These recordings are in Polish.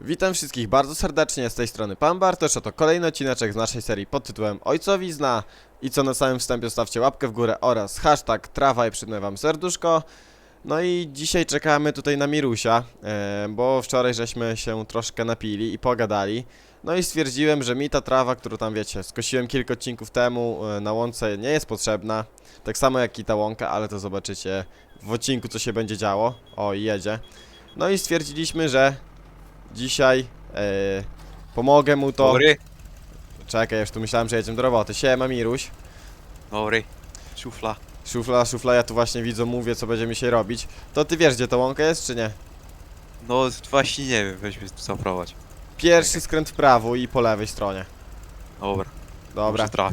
Witam wszystkich bardzo serdecznie z tej strony Pan Bartosz, a to kolejny odcineczek z naszej serii pod tytułem Ojcowizna i co na samym wstępie stawcie łapkę w górę oraz hashtag trawa i przytnę wam serduszko. No i dzisiaj czekamy tutaj na Mirusia, e, bo wczoraj żeśmy się troszkę napili i pogadali. No i stwierdziłem, że mi ta trawa, którą tam wiecie, skosiłem kilka odcinków temu e, na łące nie jest potrzebna. Tak samo jak i ta łąka, ale to zobaczycie w odcinku co się będzie działo. O, jedzie. No i stwierdziliśmy, że dzisiaj e, pomogę mu to. Dobry, Czekaj, już tu myślałem, że jedziemy do roboty. Siema Miruś. dobry. Szufla. Szufla, szufla, ja tu właśnie widzę, mówię co będziemy się robić. To ty wiesz gdzie ta łąka jest, czy nie? No właśnie nie wiem, weź mnie tu zaprowadź. Pierwszy skręt w prawo i po lewej stronie. Dobra, Dobra.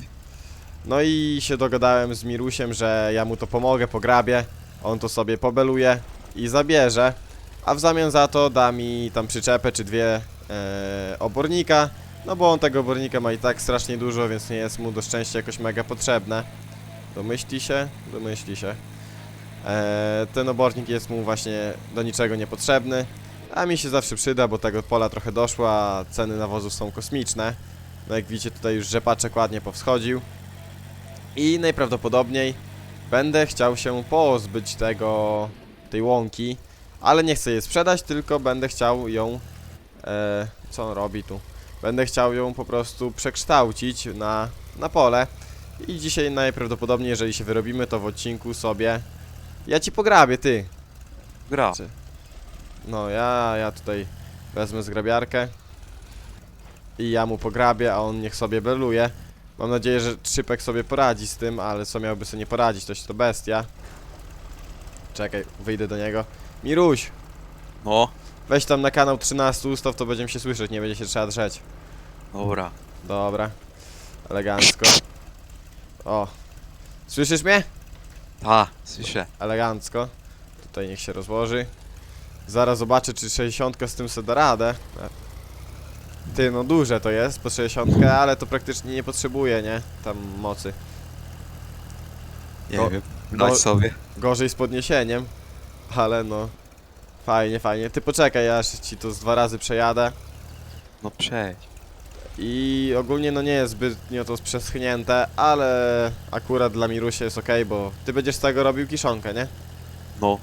No i się dogadałem z Mirusiem, że ja mu to pomogę, pograbię. On to sobie pobeluje i zabierze. A w zamian za to da mi tam przyczepę czy dwie e, obornika. No bo on tego obornika ma i tak strasznie dużo, więc nie jest mu do szczęścia jakoś mega potrzebne. Domyśli się? Domyśli się. E, ten obornik jest mu właśnie do niczego niepotrzebny. A mi się zawsze przyda, bo tego pola trochę doszło, a ceny nawozów są kosmiczne. No jak widzicie tutaj już rzepaczek ładnie powschodził. I najprawdopodobniej będę chciał się pozbyć tego, tej łąki, ale nie chcę jej sprzedać, tylko będę chciał ją, e, co on robi tu? Będę chciał ją po prostu przekształcić na, na pole i dzisiaj najprawdopodobniej, jeżeli się wyrobimy, to w odcinku sobie, ja ci pograbię, ty. Gra. No, ja, ja tutaj wezmę zgrabiarkę i ja mu pograbię, a on niech sobie beluje. Mam nadzieję, że Trzypek sobie poradzi z tym, ale co miałby sobie nie poradzić, to jest to bestia. Czekaj, wyjdę do niego. Miruś, No, weź tam na kanał 13 ustaw, to będziemy się słyszeć, nie będzie się trzeba drzeć. dobra. Dobra, elegancko. O, słyszysz mnie? Ta, słyszę. elegancko. Tutaj niech się rozłoży. Zaraz zobaczę, czy 60 z tym sobie da radę. Ty, no duże to jest po 60, ale to praktycznie nie potrzebuje, nie? Tam mocy. Nie Go- wiem. go- Dać sobie. Gorzej z podniesieniem, ale no. Fajnie, fajnie. Ty poczekaj, ja ci to z dwa razy przejadę. No przejdź. I ogólnie no nie jest zbytnio to przeschnięte, ale akurat dla Mirusia jest ok, bo ty będziesz z tego robił kiszonkę, nie? No,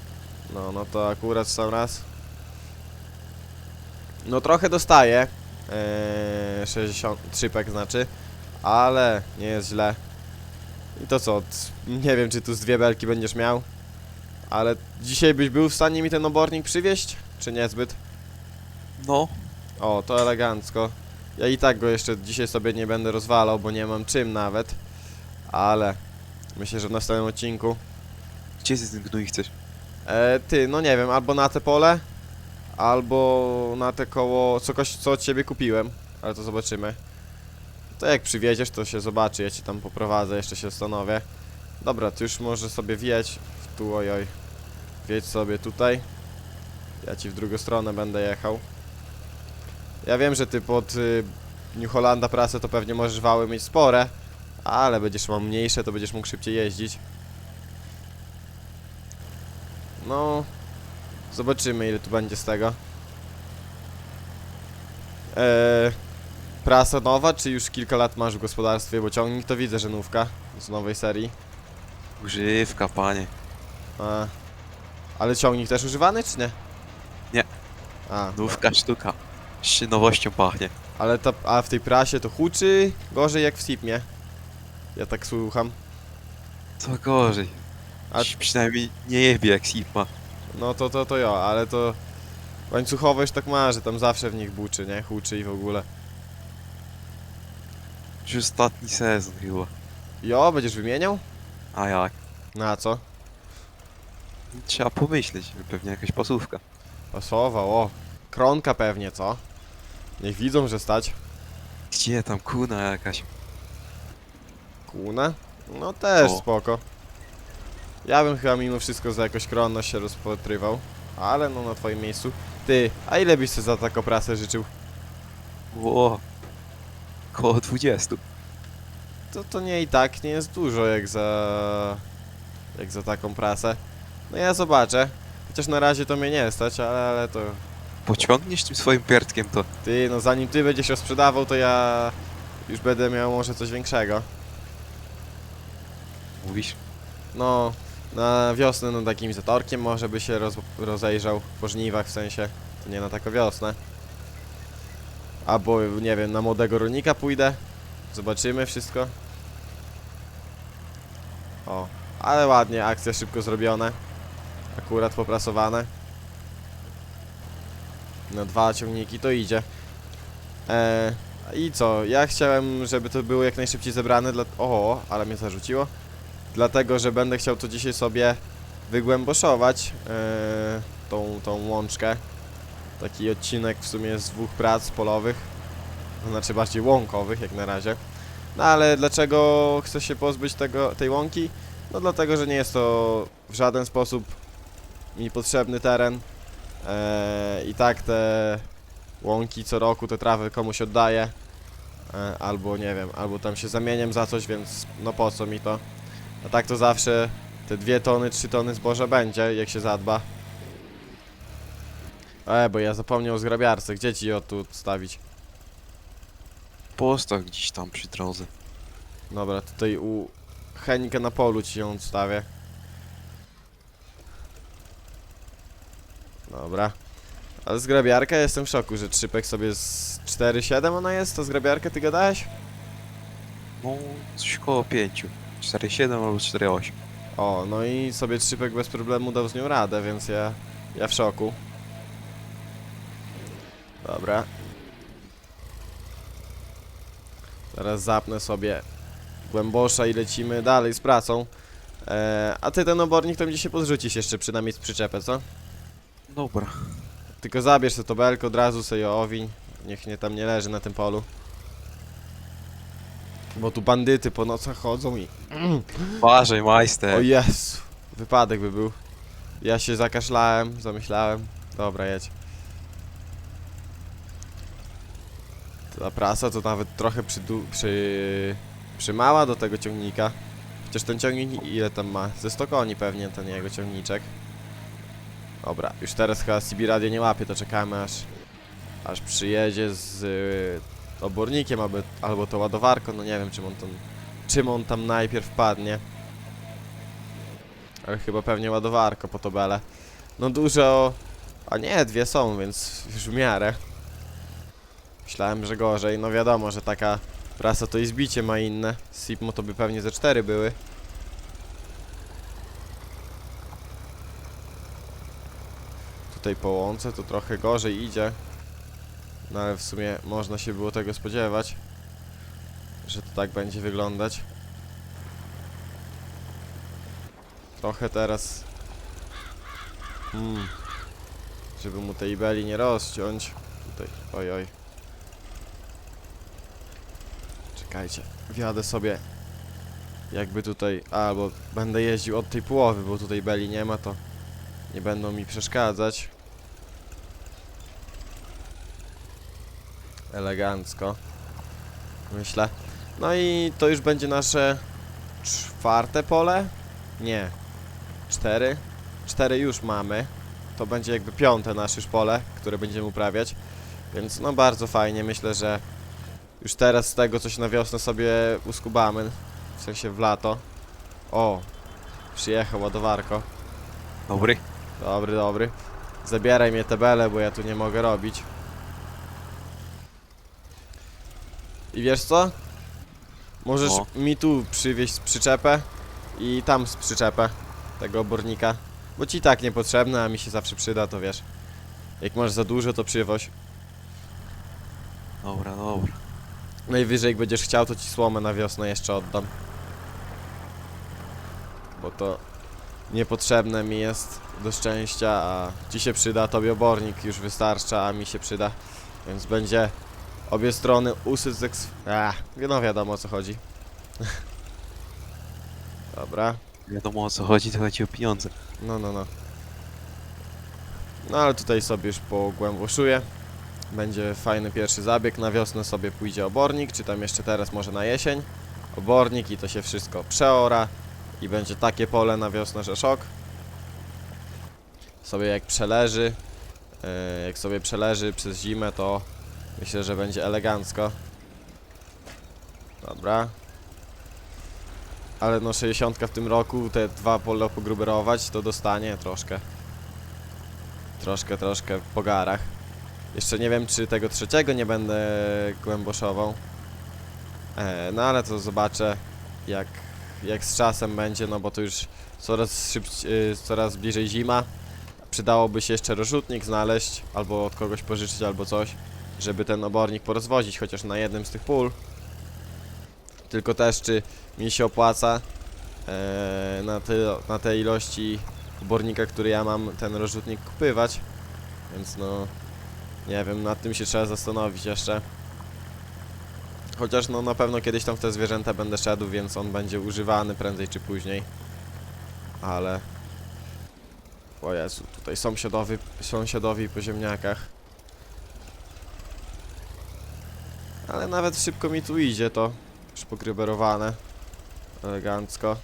No, no to akurat sam raz. No trochę dostaję. Eee, 63 pek znaczy. Ale nie jest źle. I to co? Nie wiem, czy tu z dwie belki będziesz miał. Ale dzisiaj byś był w stanie mi ten obornik przywieźć? Czy niezbyt? no. O, to elegancko. Ja i tak go jeszcze dzisiaj sobie nie będę rozwalał, bo nie mam czym nawet. Ale myślę, że w następnym odcinku Gdzie ty ten gnój chcesz? E, ty, no nie wiem, albo na te pole, albo na te koło, co, koś- co od ciebie kupiłem, ale to zobaczymy. To jak przywieziesz, to się zobaczy, ja ci tam poprowadzę, jeszcze się zastanowię. Dobra, ty już może sobie wjedź w tu, ojoj. Wjedź sobie tutaj. Ja ci w drugą stronę będę jechał. Ja wiem, że ty pod y, New Hollanda prasę to pewnie możesz wały mieć spore, ale będziesz miał mniejsze, to będziesz mógł szybciej jeździć. No, zobaczymy ile tu będzie z tego. Eee, prasa nowa, czy już kilka lat masz w gospodarstwie, bo ciągnik to widzę, że nówka z nowej serii. Używka, panie. A, ale ciągnik też używany, czy nie? Nie. A, Nówka sztuka. Jeszcze nowością pachnie. ale ta, a w tej prasie to huczy gorzej jak w Sipmie. Ja tak słucham. Co gorzej. A- przynajmniej nie jebie jak Sigma. No to, to, to ja, ale to łańcuchowo już tak ma, że tam zawsze w nich buczy, nie? Huczy i w ogóle. Już ostatni sezon chyba. Jo, będziesz wymieniał? A jak? Na co? Trzeba pomyśleć, pewnie jakaś pasówka. Pasował, o. Kronka pewnie, co? Niech widzą, że stać. Gdzie tam kuna jakaś? Kuna? No też O. spoko. Ja bym chyba mimo wszystko za jakoś kronność się rozpatrywał. Ale no na twoim miejscu. Ty, a ile byś sobie za taką prasę życzył? Ło. Koło 20. To, to nie i tak nie jest dużo jak za... Jak za taką prasę. No ja zobaczę. Chociaż na razie to mnie nie stać, ale, ale to pociągniesz tym swoim pierdkiem, to Ty, no zanim ty będziesz ją sprzedawał, to ja już będę miał może coś większego. mówisz. No, na wiosnę no takim zatorkiem może by się roz, rozejrzał po żniwach w sensie, to nie na taką wiosnę. Albo, nie wiem, na młodego rolnika pójdę. Zobaczymy wszystko. O, ale ładnie, akcja szybko zrobione. Akurat poprasowane. Na dwa ciągniki to idzie. Eee, I co? Ja chciałem, żeby to było jak najszybciej zebrane dla... O, ale mnie zarzuciło dlatego że będę chciał to dzisiaj sobie wygłęboszować yy, tą, tą łączkę. Taki odcinek w sumie z dwóch prac polowych, znaczy bardziej łąkowych jak na razie. No ale dlaczego chcę się pozbyć tego, tej łąki? No dlatego, że nie jest to w żaden sposób mi potrzebny teren. Eee, I tak te łąki co roku te trawy komuś oddaję. E, albo nie wiem, albo tam się zamieniam za coś, więc no po co mi to? A tak to zawsze te dwie tony, trzy tony zboża będzie, jak się zadba. E, bo ja zapomniał o zgrabiarce. Gdzie ci ją tu odstawić? Postaw gdzieś tam przy drodze. Dobra, tutaj u Henka na polu ci ją odstawię. Dobra. Ale zgrabiarka jestem w szoku, że trzypek sobie z 4,7 ona jest, to zgrabiarkę ty gadałeś? No, coś koło 5. 4,7 albo 4,8. O, no i sobie trzypek bez problemu dał z nią radę, więc ja, ja w szoku. Dobra. Teraz zapnę sobie głębosza i lecimy dalej z pracą. E, a ty ten obornik to mi się podrzucisz jeszcze przynajmniej z przyczepę, co? Dobra. Tylko zabierz to belko, od razu sobie owiń. Niech nie tam nie leży na tym polu. Bo tu bandyty po nocach chodzą i... Uważaj, O majster. Jezu, wypadek by był. Ja się zakaszlałem, zamyślałem. Dobra, jedź. Ta prasa to nawet trochę przydu- przy... przymała do tego ciągnika. Chociaż ten ciągnik ile tam ma? Ze 100 koni pewnie ten jego ciągniczek. Dobra, już teraz chyba CB radio nie łapie, to czekamy aż aż przyjedzie z y, obornikiem albo, albo to ładowarką, no nie wiem czym on tam czym on tam najpierw padnie. Ale chyba pewnie ładowarko po tobele. No dużo... A nie, dwie są, więc już w miarę. Myślałem, że gorzej. No wiadomo, że taka prasa to i zbicie ma inne. Sipmo to by pewnie ze cztery były. Tutaj po łące to trochę gorzej idzie. No ale w sumie można się było tego spodziewać. Że to tak będzie wyglądać. Trochę teraz... Hmm. Żeby mu tej beli nie rozciąć. Tutaj, oj oj. Czekajcie, wjadę sobie jakby tutaj, albo będę jeździł od tej połowy, bo tutaj beli nie ma, to nie będą mi przeszkadzać. Elegancko. Myślę. No i to już będzie nasze czwarte pole? Nie. Cztery? Cztery już mamy. To będzie jakby piąte nasze już pole, które będziemy uprawiać. Więc no bardzo fajnie. Myślę, że już teraz z tego coś na wiosnę sobie uskubamy. W sensie w lato. O! Przyjechał ładowarko. Dobry. Dobry, dobry. Zabieraj mnie te bele, bo ja tu nie mogę robić. I wiesz co? Możesz No. mi tu przywieźć przyczepę i tam z przyczepę tego obornika. Bo ci i tak niepotrzebne, a mi się zawsze przyda, to wiesz. Jak masz za dużo, to przywoź. Dobra, dobra. Najwyżej jak będziesz chciał, to ci słomę na wiosnę jeszcze oddam. Bo to niepotrzebne mi jest do szczęścia, a ci się przyda, tobie obornik już wystarcza, a mi się przyda. Więc będzie obie strony usyc z eks... Ach, no wiadomo o co chodzi. Dobra, Wiadomo o co chodzi, to chodzi o pieniądze. no no no. No ale tutaj sobie już pogłęboszuję. Będzie fajny pierwszy zabieg. Na wiosnę sobie pójdzie obornik, czy tam jeszcze teraz może na jesień. Obornik i to się wszystko przeora. I będzie takie pole na wiosnę, że szok. Sobie jak przeleży. e, jak sobie przeleży przez zimę, to myślę, że będzie elegancko. Dobra. Ale no 60 w tym roku, te dwa pole pogruberować, to dostanie troszkę. Troszkę, troszkę po garach. Jeszcze nie wiem, czy tego trzeciego nie będę głęboszował. E, no ale to zobaczę, jak, jak z czasem będzie, no bo to już coraz szybciej, coraz bliżej zima. Przydałoby się jeszcze rozrzutnik znaleźć, albo od kogoś pożyczyć, albo coś, żeby ten obornik porozwozić, chociaż na jednym z tych pól. Tylko też, czy mi się opłaca e, na, te, na tej ilości obornika, który ja mam, ten rozrzutnik kupywać. Więc no, nie wiem, nad tym się trzeba zastanowić jeszcze. Chociaż no na pewno kiedyś tam w te zwierzęta będę szedł, więc on będzie używany prędzej czy później. Ale... O Jezu, tutaj sąsiadowy, sąsiadowi po ziemniakach. Ale nawet szybko mi tu idzie to. Już pogryberowane. Elegancko.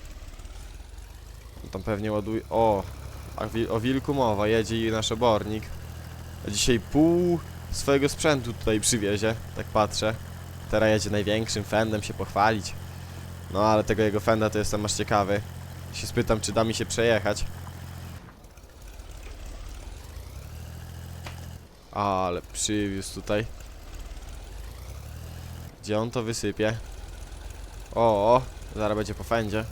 On Tam pewnie ładuje... O! O wilku mowa, jedzie i nasz obornik. Dzisiaj pół swojego sprzętu tutaj przywiezie, tak patrzę. Teraz jedzie największym fendem się pochwalić. No ale tego jego fenda to jestem aż ciekawy. Się spytam, czy da mi się przejechać. Ale przywiózł tutaj. Gdzie on to wysypie? O, o zaraz będzie po fendzie.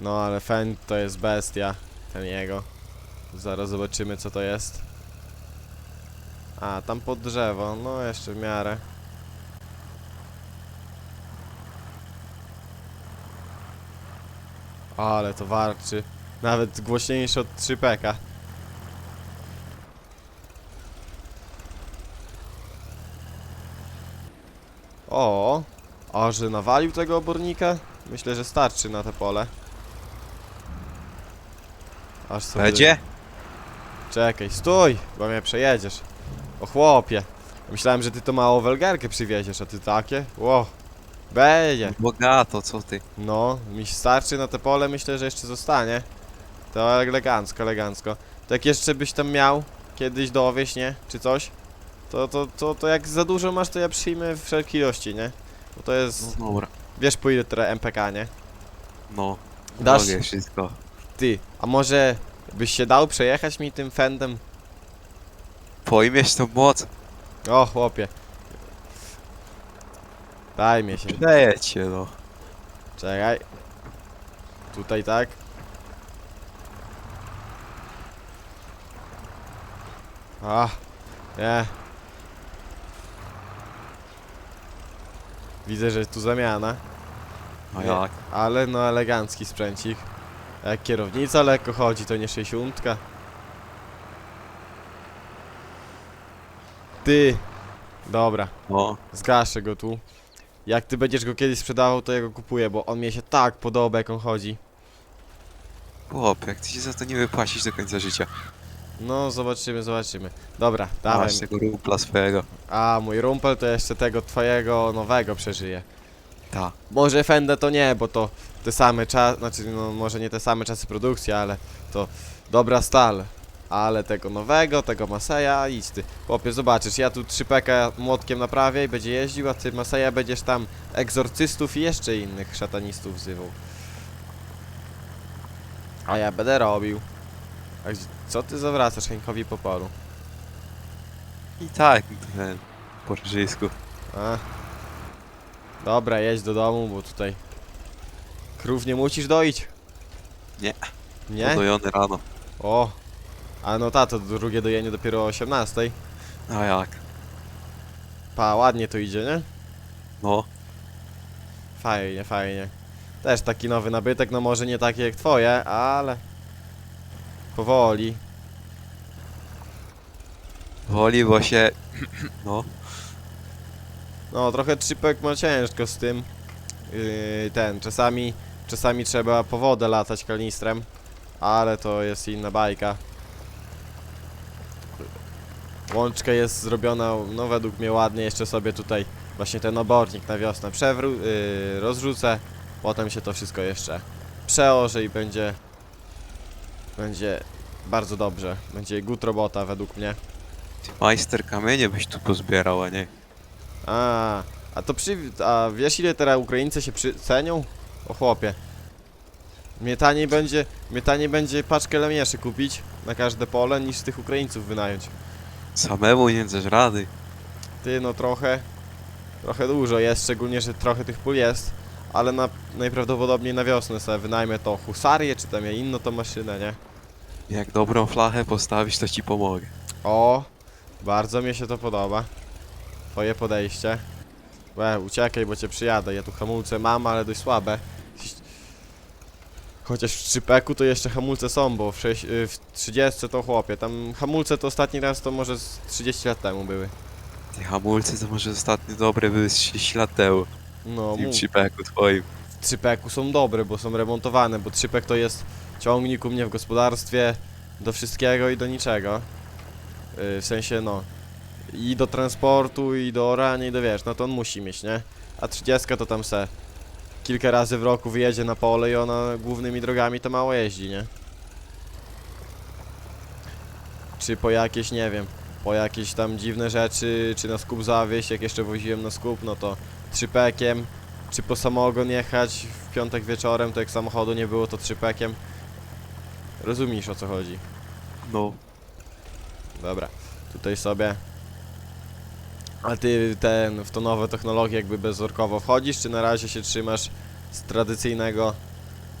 No ale fend to jest bestia. Ten jego. Zaraz zobaczymy co to jest. A, tam pod drzewo, no jeszcze w miarę. Ale to warczy. Nawet głośniejsze od 3 peka. O, a że nawalił tego obornika? Myślę, że starczy na te pole. Aż sobie... Będzie? Czekaj, stój, bo mnie przejedziesz. O chłopie. Myślałem, że ty to małą welgerkę przywieziesz, a ty takie? Ło. Będzie. Bogato, co ty? No, mi starczy na te pole, myślę, że jeszcze zostanie. To elegancko, elegancko. To jak jeszcze byś tam miał kiedyś dowieść, nie? Czy coś? To, to, to, to jak za dużo masz, to ja przyjmę w wszelkiej ilości, nie? Bo to jest... No dobra. Wiesz po ile teraz MPK, nie? No. Dasz- Mogę wszystko. Ty, a może byś się dał przejechać mi tym fendem? Pojmiesz tą moc? O, chłopie. Daj mnie się. Przejedź się, no. Czekaj. Tutaj tak. A, nie. Widzę, że tu zamiana, No Nie. jak? ale no elegancki sprzęcik. Jak kierownica lekko chodzi, to nie 60. Ty. Dobra. No. Zgaszę go tu. Jak ty będziesz go kiedyś sprzedawał, to ja go kupuję, bo on mnie się tak podoba, jak on chodzi. Chłop, jak ty się za to nie wypłacisz do końca życia. No, zobaczymy, zobaczymy. Dobra, dawaj. Masz tego rupla swojego. A, mój rumpel to jeszcze tego twojego nowego przeżyje. Ta. Może Fendę to nie, bo to te same czasy, znaczy no może nie te same czasy produkcji, ale to dobra stal. Ale tego nowego, tego Maseja, idź ty. Chłopie, zobaczysz, ja tu 3 peka młotkiem naprawię i będzie jeździł, a ty Maseja będziesz tam egzorcystów i jeszcze innych szatanistów wzywał. A ja będę robił. A gdzie- co ty zawracasz Henkowi po polu? I tak, ten. Po ryżysku. A. Dobra, jedź do domu, bo tutaj krów nie musisz doić. Nie. Nie? Podojony rano. O. A no ta, to drugie dojenie dopiero o 18. A jak? Pa, ładnie to idzie, nie? No. Fajnie, fajnie. Też taki nowy nabytek, no może nie taki jak twoje, ale... Powoli. Woli, bo się... No. No, trochę trzypek ma ciężko z tym. Yy, ten, czasami, czasami trzeba po wodę latać kanistrem, ale to jest inna bajka. Łączka jest zrobiona, no według mnie ładnie, jeszcze sobie tutaj właśnie ten obornik na wiosnę przewró- yy, rozrzucę, potem się to wszystko jeszcze przełoży i będzie Będzie bardzo dobrze. Będzie good robota według mnie. Ty majster kamienie byś tu pozbierał, a nie? A, a to przy... A wiesz ile teraz Ukraińcy się przy... cenią? O chłopie. Mnie taniej będzie... Mnie taniej będzie paczkę lemieszy kupić na każde pole niż tych Ukraińców wynająć. Samemu nie dasz rady. Ty no trochę... Trochę dużo jest, szczególnie, że trochę tych pól jest. Ale na, najprawdopodobniej na wiosnę sobie wynajmę to husarię, czy tam ja inną to maszynę, nie? Jak dobrą flachę postawisz, to ci pomogę. O, bardzo mi się to podoba. Twoje podejście. Łe, uciekaj, bo cię przyjadę. Ja tu hamulce mam, ale dość słabe. Chociaż w 3 to jeszcze hamulce są, bo w, 6, y, w 30 to chłopie. Tam hamulce to ostatni raz to może z 30 lat temu były. Te hamulce to może ostatnio dobre były z 30 lat temu. No, W tym mów. chipeku twoim. w 3 są dobre, bo są remontowane, bo 3 to jest ciągnik u mnie w gospodarstwie do wszystkiego i do niczego. Yy, w sensie no i do transportu i do orania i do wiesz, no to on musi mieć, nie? A 30 to tam se kilka razy w roku wyjedzie na pole i ona głównymi drogami to mało jeździ, nie? Czy po jakieś, nie wiem, po jakieś tam dziwne rzeczy, czy na skup zawieźć, jak jeszcze woziłem na skup, no to trzypekiem, czy po samogon jechać w piątek wieczorem, to jak samochodu nie było, to trzypekiem. Rozumiesz o co chodzi. No, Dobra, tutaj sobie. A ty ten, w to nowe technologie jakby bezorkowo wchodzisz, czy na razie się trzymasz z tradycyjnego,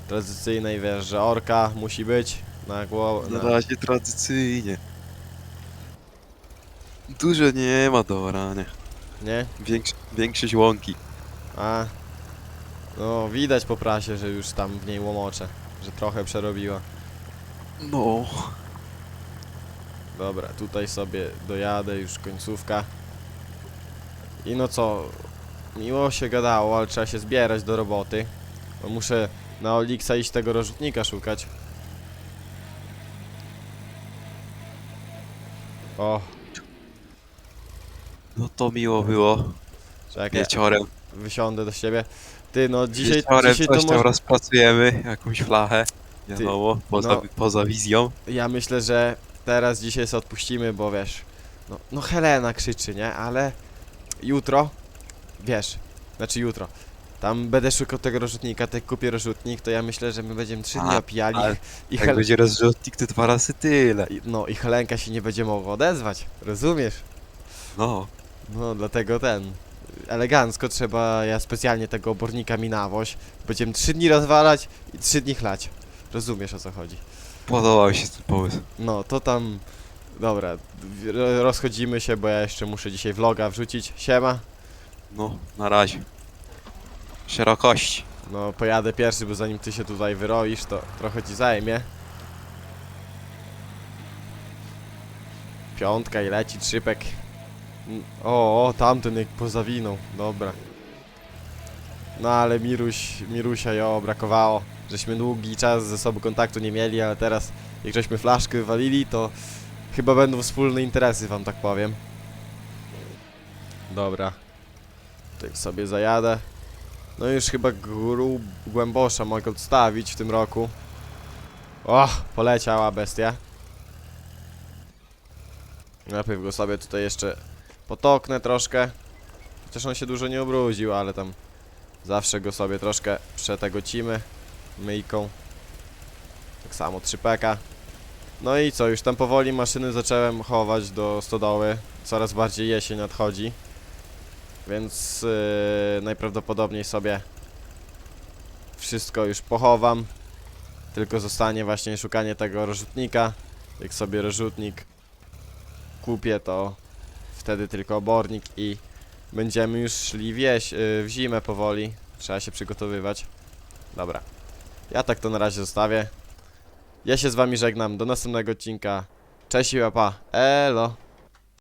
tradycyjnej wiesz, że orka musi być na głowę, na razie tradycyjnie. Dużo nie ma do orania. nie? Większ, większość łąki. A, no widać po prasie, że już tam w niej łomocze, że trochę przerobiła. No. Dobra, tutaj sobie dojadę, już końcówka. I no co, miło się gadało, ale trzeba się zbierać do roboty. Bo muszę na Olixa iść tego rozrzutnika szukać. O, No to miło było. czekaj, Wieczorem. wysiądę do siebie. Ty, no dzisiaj, Wieczorem dzisiaj coś to tam może... rozpracujemy, jakąś flachę. Wiadomo, poza, no. poza wizją. Ja myślę, że teraz dzisiaj sobie odpuścimy, bo wiesz, no, no Helena krzyczy, nie? Ale jutro, wiesz, znaczy jutro, tam będę szukał tego rozrzutnika, tak kupię rozrzutnik, to ja myślę, że my będziemy trzy dni A, opijali ale i, Jak Hel- będzie rozrzutnik, to dwa razy tyle. i- no, i Helenka się nie będzie mogła odezwać, rozumiesz? No. No, dlatego ten, elegancko trzeba, ja specjalnie tego obornika mi nawoź, będziemy trzy dni rozwalać i trzy dni chlać, rozumiesz o co chodzi? Podobał mi się ten pomysł. No, to tam. Dobra, ro- rozchodzimy się, bo ja jeszcze muszę dzisiaj vloga wrzucić. Siema. No, na razie. Szerokości. No, pojadę pierwszy, bo zanim ty się tutaj wyroisz, to trochę ci zajmie. Piątka i leci trzypek. Mm, O, o, tamten jak pozawinął. Dobra. No ale Miruś, Mirusia jo, brakowało. Żeśmy długi czas ze sobą kontaktu nie mieli, ale teraz jak żeśmy flaszkę wywalili, to chyba będą wspólne interesy, wam tak powiem. Dobra. Tutaj sobie zajadę. No już chyba grub, głębosza mogę odstawić w tym roku. O, poleciała bestia. Najpierw go sobie tutaj jeszcze potoknę troszkę. Chociaż on się dużo nie ubrudził, ale tam zawsze go sobie troszkę przetegocimy myjką. Tak samo 3peka. No i co, już tam powoli maszyny zacząłem chować do stodoły. Coraz bardziej jesień nadchodzi. Więc yy, najprawdopodobniej sobie wszystko już pochowam. Tylko zostanie właśnie szukanie tego rozrzutnika. Jak sobie rozrzutnik kupię, to wtedy tylko obornik i będziemy już szli wieś, yy, w zimę powoli. Trzeba się przygotowywać. Dobra. Ja tak to na razie zostawię. Ja się z wami żegnam. Do następnego odcinka. Cześć i pa. Elo.